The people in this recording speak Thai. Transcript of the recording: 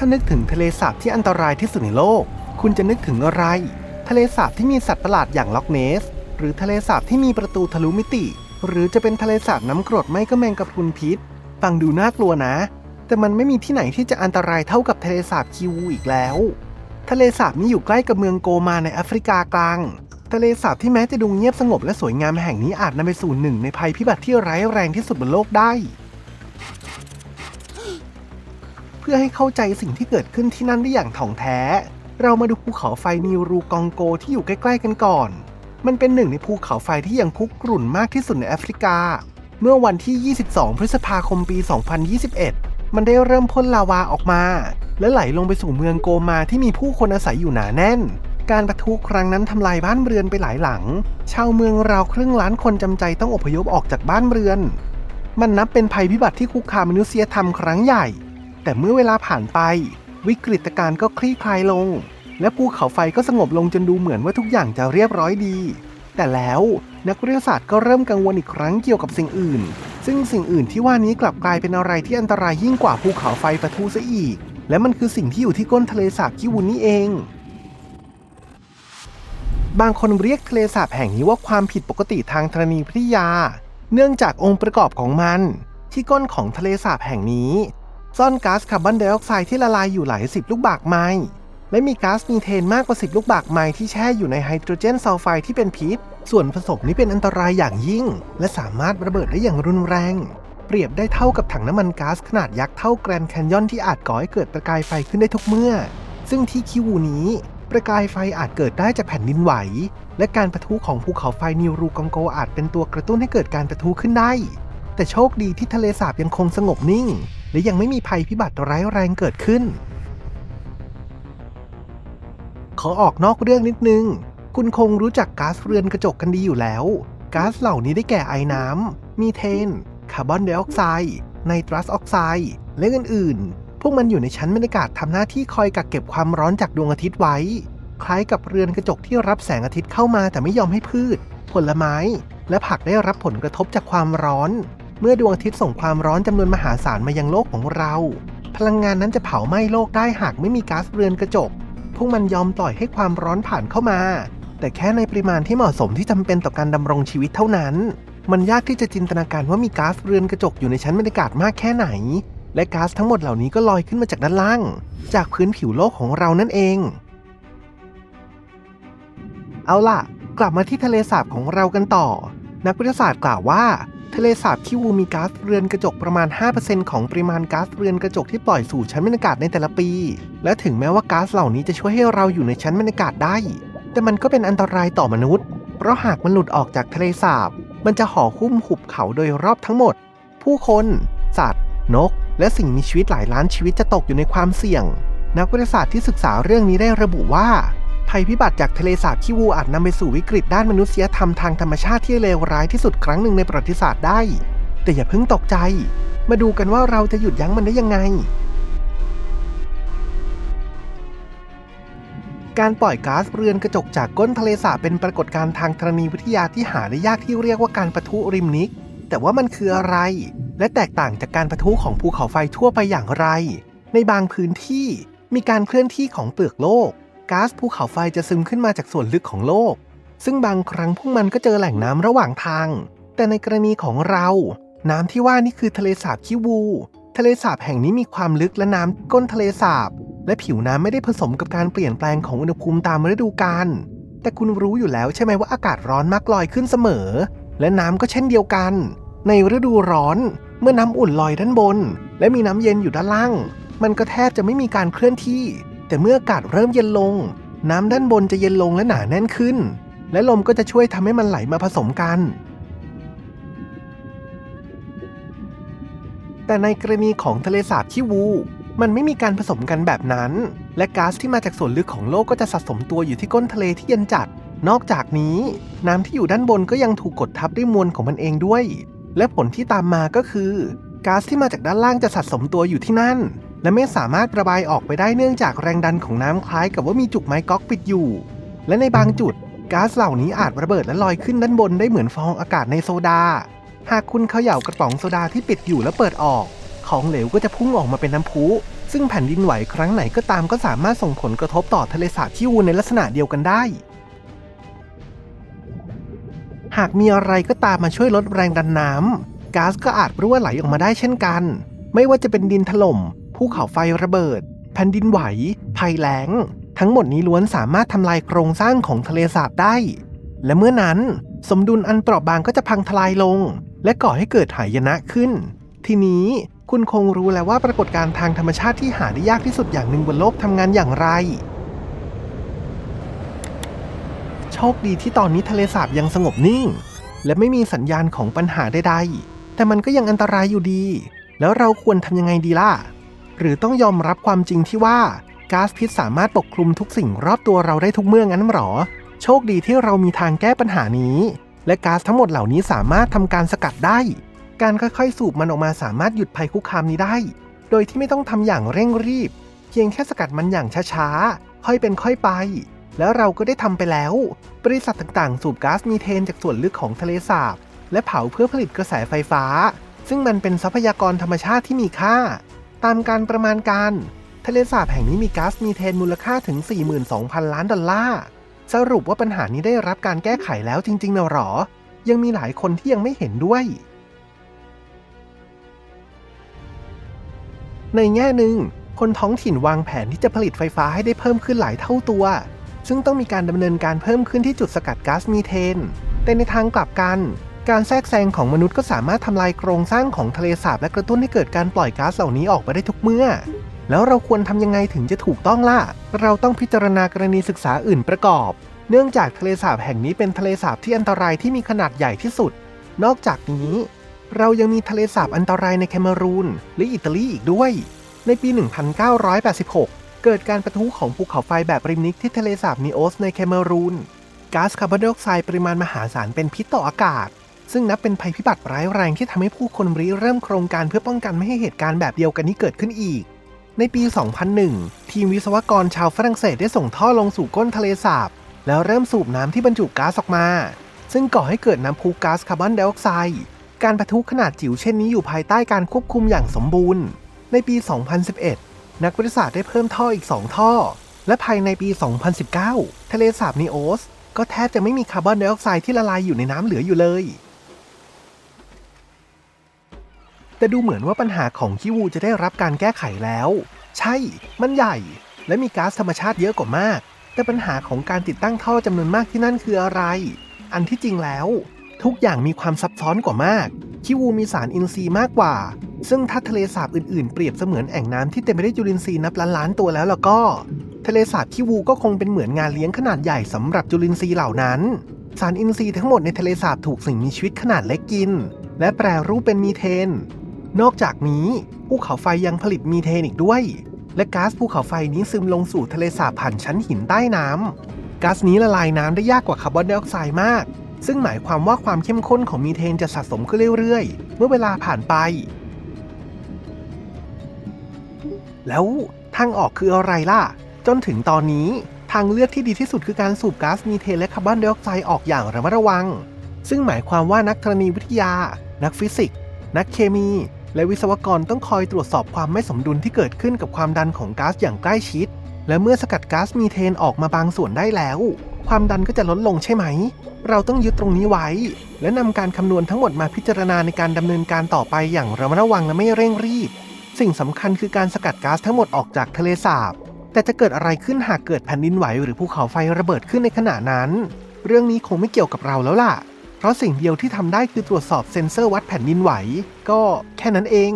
ถ้านึกถึงทะเลสาบที่อันตรายที่สุดในโลก คุณจะนึกถึงอะไร ทะเลสาบที่มีสัตว์ประหลาดอย่างล็อกเนส หรือทะเลสาบที่มีประตูทะลุมิติ หรือจะเป็นทะเลสาบน้ำกรดไม่ก็แมงกะพรุนพิษ ฟังดูน่ากลัวนะ แต่มันไม่มีที่ไหนที่จะอันตรายเท่ากับทะเลสาบคิวูอีกแล้ว ทะเลสาบนี้อยู่ใกล้กับเมืองโกมาในแอฟริกากลาง ทะเลสาบที่แม้จะดูเงียบสงบและสวยงามแห่งนี้อาจนำไปสู่หนึ่งในภัยพิบัติที่ร้ายแรงที่สุดบนโลกได้ พื่อให้เข้าใจสิ่งที่เกิดขึ้นที่นั่นได้อย่างถ่องแท้ เรามาดูภูเขาไฟนิรูกองโกที่อยู่ใกล้ ๆ กันก่อน มันเป็นหนึ่งในภูเขาไฟที่ยังคุกรุ่นมากที่สุดในแอฟริกา เมื่อวันที่ 22 พฤษภาคมปี 2021 มันได้เริ่มพ่นลาวาออกมา และไหลลงไปสู่เมืองโกมาที่มีผู้คนอาศัยอยู่หนาแน่น การประทุครั้งนั้นทำลายบ้านเรือนไปหลายหลัง ชาวเมืองราวครึ่งล้านคนจำใจต้องอพยพออกจากบ้านเรือน มันนับเป็นภัยพิบัติที่คุกคามมนุษยธรรมครั้งใหญ่ แต่เมื่อเวลาผ่านไป วิกฤตการณ์ก็คลี่คลายลง และภูเขาไฟก็สงบลงจนดูเหมือนว่าทุกอย่างจะเรียบร้อยดี แต่แล้วนักวิทยาศาสตร์ก็เริ่มกังวลอีกครั้งเกี่ยวกับสิ่งอื่น ซึ่งสิ่งอื่นที่ว่านี้กลับกลายเป็นอะไรที่อันตรายยิ่งกว่าภูเขาไฟปะทุซะอีก และมันคือสิ่งที่อยู่ที่ก้นทะเลสาบคิวุนนี่เอง บางคนเรียกทะเลสาบแห่งนี้ว่าความผิดปกติทางธรณีวิทยา เนื่องจากองค์ประกอบของมัน ที่ก้นของทะเลสาบแห่งนี้ ซ่อนก๊าซคาร์บอนไดออกไซด์ที่ละลายอยู่หลายสิบลูกบาศก์ไม้และมีก๊าซมีเทนมากกว่า 10 ลูกบาศก์ไม้ที่แช่อยู่ในไฮโดรเจนซัลไฟด์ที่เป็นพิษ ส่วนผสมนี้เป็นอันตรายอย่างยิ่ง และสามารถระเบิดได้อย่างรุนแรง เปรียบได้เท่ากับถังน้ำมันก๊าซขนาดยักษ์เท่าแกรนแคนยอนที่อาจก่อให้เกิดประกายไฟขึ้นได้ทุกเมื่อ ซึ่งที่คิวูนี้ ประกายไฟอาจเกิดได้จากแผ่นดินไหว และการประทุของภูเขาไฟนิวรูกองโกอาจเป็นตัวกระตุ้นให้เกิดการประทุขึ้นได้ แต่โชคดีที่ทะเลสาบยังคงสงบนิ่ง และยังไม่มีภัยพิบัติร้ายแรงเกิดขึ้น ขอออกนอกเรื่องนิดนึง คุณคงรู้จักก๊าซเรือนกระจกกันดีอยู่แล้ว ก๊าซเหล่านี้ได้แก่ไอน้ำ มีเทน คาร์บอนไดออกไซด์ ไนตรัสออกไซด์ และอื่นๆ พวกมันอยู่ในชั้นบรรยากาศทำหน้าที่คอยกักเก็บความร้อนจากดวงอาทิตย์ไว้ คล้ายกับเรือนกระจกที่รับแสงอาทิตย์เข้ามาแต่ไม่ยอมให้พืช ผลไม้ และผักได้รับผลกระทบจากความร้อน เมื่อดวงอาทิตย์ส่งความร้อนจำนวนมหาศาลมายังโลกของเรา พลังงานนั้นจะเผาไหม้โลกได้หากไม่มีก๊าซเรือนกระจก พวกมันยอมปล่อยให้ความร้อนผ่านเข้ามา แต่แค่ในปริมาณที่เหมาะสมที่จำเป็นต่อการดำรงชีวิตเท่านั้น มันยากที่จะจินตนาการว่ามีก๊าซเรือนกระจกอยู่ในชั้นบรรยากาศมากแค่ไหน และก๊าซทั้งหมดเหล่านี้ก็ลอยขึ้นมาจากด้านล่าง จากพื้นผิวโลกของเรานั่นเอง เอาล่ะ กลับมาที่ทะเลสาบของเรากันต่อ นักวิทยาศาสตร์กล่าวว่า ทะเลสาบคิวูมีก๊าซเรือนกระจกประมาณ 5%ของปริมาณก๊าซเรือนกระจกที่ปล่อยสู่ชั้นบรรยากาศในแต่ละปี และถึงแม้ว่าก๊าซเหล่านี้จะช่วยให้เราอยู่ในชั้นบรรยากาศได้ แต่มันก็เป็นอันตรายต่อมนุษย์ เพราะหากมันหลุดออกจากทะเลสาบ มันจะห่อหุ้มหุบเขาโดยรอบทั้งหมด ผู้คน สัตว์ นก และสิ่งมีชีวิตหลายล้านชีวิตจะตกอยู่ในความเสี่ยง นักวิทยาศาสตร์ที่ศึกษาเรื่องนี้ได้ระบุว่า ภัยพิบัติจากทะเลสาบคิวูอาจนำไปสู่วิกฤตด้านมนุษยธรรมทางธรรมชาติที่เลวร้ายที่สุดครั้งหนึ่งในประวัติศาสตร์ได้ แต่อย่าเพิ่งตกใจ มาดูกันว่าเราจะหยุดยั้งมันได้ยังไง การปล่อยก๊าซเรือนกระจกจากก้นทะเลสาบเป็นปรากฏการณ์ทางธรณีวิทยาที่หาได้ยากที่เรียกว่าการปะทุริมนิก แต่ว่ามันคืออะไร และแตกต่างจากการปะทุของภูเขาไฟทั่วไปอย่างไร ในบางพื้นที่มีการเคลื่อนที่ของเปลือกโลก ก๊าซภูเขาไฟจะซึมขึ้นมาจากส่วนลึกของโลก ซึ่งบางครั้งพวกมันก็เจอแหล่งน้ำระหว่างทาง แต่ในกรณีของเรา น้ำที่ว่านี่คือทะเลสาบคิวู ทะเลสาบแห่งนี้มีความลึกและน้ำก้นทะเลสาบ และผิวน้ำไม่ได้ผสมกับการเปลี่ยนแปลงของอุณหภูมิตามฤดูกาล แต่คุณรู้อยู่แล้วใช่ไหมว่าอากาศร้อนมักลอยขึ้นเสมอ และน้ำก็เช่นเดียวกัน ในฤดูร้อน เมื่อน้ำอุ่นลอยด้านบน และมีน้ำเย็นอยู่ด้านล่าง มันก็แทบจะไม่มีการเคลื่อนที่ แต่เมื่ออากาศเริ่มเย็นลง น้ำด้านบนจะเย็นลงและหนาแน่นขึ้น และลมก็จะช่วยทำให้มันไหลมาผสมกัน แต่ในกรณีของทะเลสาบคิวูมันไม่มีการผสมกันแบบนั้น และก๊าซที่มาจากส่วนลึกของโลกก็จะสะสมตัวอยู่ที่ก้นทะเลที่เย็นจัด นอกจากนี้ น้ำที่อยู่ด้านบนก็ยังถูกกดทับด้วยมวลของมันเองด้วย และผลที่ตามมาก็คือก๊าซที่มาจากด้านล่างจะสะสมตัวอยู่ที่นั่น และไม่สามารถระบายออกไปได้เนื่องจากแรงดันของน้ำคล้ายกับว่ามีจุกไม้ก๊อกปิดอยู่ และในบางจุดก๊าซเหล่านี้อาจระเบิดและลอยขึ้นด้านบนได้เหมือนฟองอากาศในโซดา หากคุณเขย่ากระป๋องโซดาที่ปิดอยู่แล้วเปิดออก ของเหลวก็จะพุ่งออกมาเป็นน้ำพุ ซึ่งแผ่นดินไหวครั้งไหนก็ตามก็สามารถส่งผลกระทบต่อทะเลสาบที่วูในลักษณะเดียวกันได้ หากมีอะไรก็ตามมาช่วยลดแรงดันน้ำก๊าซก็อาจรั่วไหลออกมาได้เช่นกัน ไม่ว่าจะเป็นดินถล่ม ภูเขาไฟระเบิด แผ่นดินไหว ภัยแล้ง ทั้งหมดนี้ล้วนสามารถทำลายโครงสร้างของทะเลสาบได้ และเมื่อนั้นสมดุลอันเปราะบางก็จะพังทลายลง และก่อให้เกิดหายนะขึ้น ทีนี้คุณคงรู้แล้วว่าปรากฏการณ์ทางธรรมชาติที่หาได้ยากที่สุดอย่างหนึ่งบนโลกทำงานอย่างไร โชคดีที่ตอนนี้ทะเลสาบยังสงบนิ่ง และไม่มีสัญญาณของปัญหาใดๆ แต่มันก็ยังอันตรายอยู่ดี แล้วเราควรทำยังไงดีล่ะ หรือต้องยอมรับความจริงที่ว่าก๊าซพิษสามารถปกคลุมทุกสิ่งรอบตัวเราได้ทุกเมื่องั้นหรอ โชคดีที่เรามีทางแก้ปัญหานี้ และก๊าซทั้งหมดเหล่านี้สามารถทำการสกัดได้ การค่อยๆ สูบมันออกมาสามารถหยุดภัยคุกคามนี้ได้ โดยที่ไม่ต้องทำอย่างเร่งรีบ เพียงแค่สกัดมันอย่างช้าๆ ค่อยเป็นค่อยไป แล้วเราก็ได้ทำไปแล้ว บริษัทต่างๆ สูบก๊าซมีเทนจากส่วนลึกของทะเลสาบและเผาเพื่อผลิตกระแสไฟฟ้า ซึ่งมันเป็นทรัพยากรธรรมชาติที่มีค่า ตามการประมาณการ ทะเลสาบแห่งนี้มีก๊าซมีเทนมูลค่าถึง 42,000 ล้านดอลลาร์ สรุปว่าปัญหานี้ได้รับการแก้ไขแล้วจริงๆนะหรอ ยังมีหลายคนที่ยังไม่เห็นด้วย ในแง่หนึ่ง คนท้องถิ่นวางแผนที่จะผลิตไฟฟ้าให้ได้เพิ่มขึ้นหลายเท่าตัว ซึ่งต้องมีการดำเนินการเพิ่มขึ้นที่จุดสกัดก๊าซมีเทน แต่ในทางกลับกัน การแทรกแซงของมนุษย์ก็สามารถทำลายโครงสร้างของทะเลสาบและกระตุ้นให้เกิดการปล่อยก๊าซเหล่านี้ออกไปได้ทุกเมื่อ แล้วเราควรทำยังไงถึงจะถูกต้องล่ะ เราต้องพิจารณากรณีศึกษาอื่นประกอบ เนื่องจากทะเลสาบแห่งนี้เป็นทะเลสาบที่อันตรายที่มีขนาดใหญ่ที่สุด นอกจากนี้ เรายังมีทะเลสาบอันตรายในแคเมรูนและอิตาลีอีกด้วย ในปี 1986 เกิดการประทุของภูเขาไฟแบบริมนิกที่ทะเลสาบนีโอสในแคเมรูนก๊าซคาร์บอนไดออกไซด์ปริมาณมหาศาลเป็นพิษต่ออากาศ ซึ่งนับเป็นภัยพิบัติร้ายแรงที่ทำให้ผู้คนริเริ่มโครงการเพื่อป้องกันไม่ให้เหตุการณ์แบบเดียวกันนี้เกิดขึ้นอีก ในปี 2001 ทีมวิศวกรชาวฝรั่งเศสได้ส่งท่อลงสู่ก้นทะเลสาบ แล้วเริ่มสูบน้ำที่บรรจุก๊าซออกมา ซึ่งก่อให้เกิดน้ำพุก๊าซคาร์บอนไดออกไซด์การปะทุขนาดจิ๋วเช่นนี้อยู่ภายใต้การควบคุมอย่างสมบูรณ์ ในปี 2011 นักวิทยาศาสตร์ได้เพิ่มท่ออีก 2 ท่อ และภายในปี 2019 ทะเลสาบนีโอส ก็แทบจะไม่มีคาร์บอนไดออกไซด์ที่ละลายอยู่ในน้ำเหลืออยู่เลย แต่ดูเหมือนว่าปัญหาของคิวูจะได้รับการแก้ไขแล้ว ใช่ มันใหญ่ และมีก๊าซธรรมชาติเยอะกว่ามาก แต่ปัญหาของการติดตั้งท่อจำนวนมากที่นั่นคืออะไร อันที่จริงแล้ว ทุกอย่างมีความซับซ้อนกว่ามาก คิวูมีสารอินทรีย์มากกว่า ซึ่งถ้าทะเลสาบอื่นๆ เปรียบเสมือนแอ่งน้ำที่เต็มไปด้วยจุลินทรีย์นับล้านๆตัวแล้วแล้วก็ ทะเลสาบคิวูก็คงเป็นเหมือนงานเลี้ยงขนาดใหญ่สำหรับจุลินทรีย์เหล่านั้น สารอินทรีย์ทั้งหมดในทะเลสาบถูกสิ่งมีชีวิตขนาดเล็กกิน และแปรรูปเป็นมีเทน นอกจากนี้ภูเขาไฟยังผลิตมีเทนอีกด้วย และก๊าซภูเขาไฟนี้ซึมลงสู่ทะเลสาบผ่านชั้นหินใต้น้ำก๊าซนี้ละลายน้ำได้ยากกว่าคาร์บอนไดออกไซด์มาก ซึ่งหมายความว่าความเข้มข้นของมีเทนจะสะสมขึ้นเรื่อยๆ เมื่อเวลาผ่านไป แล้วทางออกคืออะไรล่ะ จนถึงตอนนี้ทางเลือกที่ดีที่สุดคือการสูบก๊าซมีเทนและคาร์บอนไดออกไซด์ออกอย่างระมัดระวัง ซึ่งหมายความว่านักธรณีวิทยา นักฟิสิกส์ นักเคมี และวิศวกรต้องคอยตรวจสอบความไม่สมดุลที่เกิดขึ้นกับความดันของก๊าซอย่างใกล้ชิด และเมื่อสกัดก๊าซมีเทนออกมาบางส่วนได้แล้ว ความดันก็จะลดลงใช่ไหม เราต้องยึดตรงนี้ไว้ และนำการคำนวณทั้งหมดมาพิจารณาในการดำเนินการต่อไปอย่างระมัดระวังและไม่เร่งรีบ สิ่งสำคัญคือการสกัดก๊าซทั้งหมดออกจากทะเลสาบ แต่จะเกิดอะไรขึ้นหากเกิดแผ่นดินไหวหรือภูเขาไฟระเบิดขึ้นในขณะนั้น เรื่องนี้คงไม่เกี่ยวกับเราแล้วล่ะ เพราะสิ่งเดียวที่ทำได้คือตรวจสอบเซ็นเซอร์วัดแผ่นดินไหว ก็แค่นั้นเอง